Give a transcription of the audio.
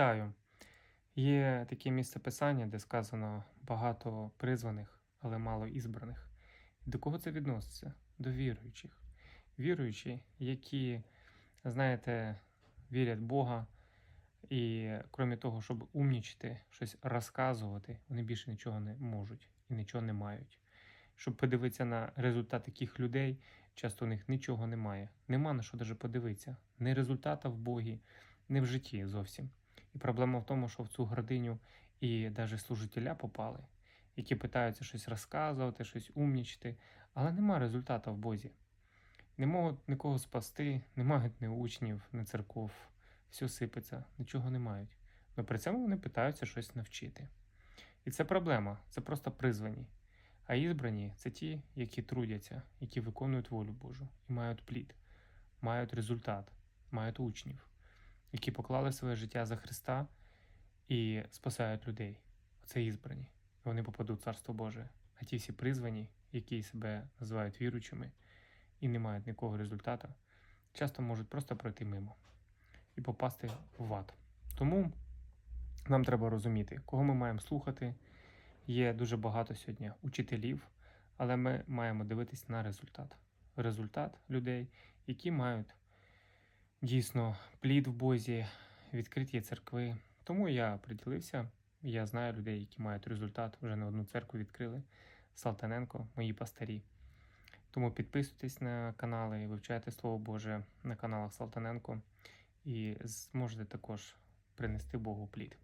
Вітаю! Є таке місце писання, де сказано багато призваних, але мало ізбраних. До кого це відноситься? До віруючих. Віруючі, які, знаєте, вірять в Бога, і крім того, щоб умнічити, щось розказувати, вони більше нічого не можуть і нічого не мають. Щоб подивитися на результат таких людей, часто у них нічого немає. Нема на що навіть подивитися. Не результата в Богі, не в житті зовсім. І проблема в тому, що в цю гординю і навіть служителя попали, які питаються щось розказувати, щось умнічити, але нема результату в Бозі. Не можуть нікого спасти, не мають ні учнів, ні церков, все сипеться, нічого не мають. Але при цьому вони питаються щось навчити. І це проблема, це просто призвані. А ізбрані це ті, які трудяться, які виконують волю Божу і мають плід, мають результат, мають учнів, які поклали своє життя за Христа і спасають людей. Це ізбрані. Вони попадуть в Царство Боже. А ті всі призвані, які себе називають віруючими і не мають ніякого результату, часто можуть просто пройти мимо і попасти в ад. Тому нам треба розуміти, кого ми маємо слухати. Є дуже багато сьогодні учителів, але ми маємо дивитись на результат. Результат людей, які мають дійсно плід в Бозі, відкриті церкви. Тому я приділився. Я знаю людей, які мають результат, вже не одну церкву відкрили. Салтаненко, мої пастирі. Тому підписуйтесь на канали, вивчайте Слово Боже на каналах Салтаненко і зможете також принести Богу плід.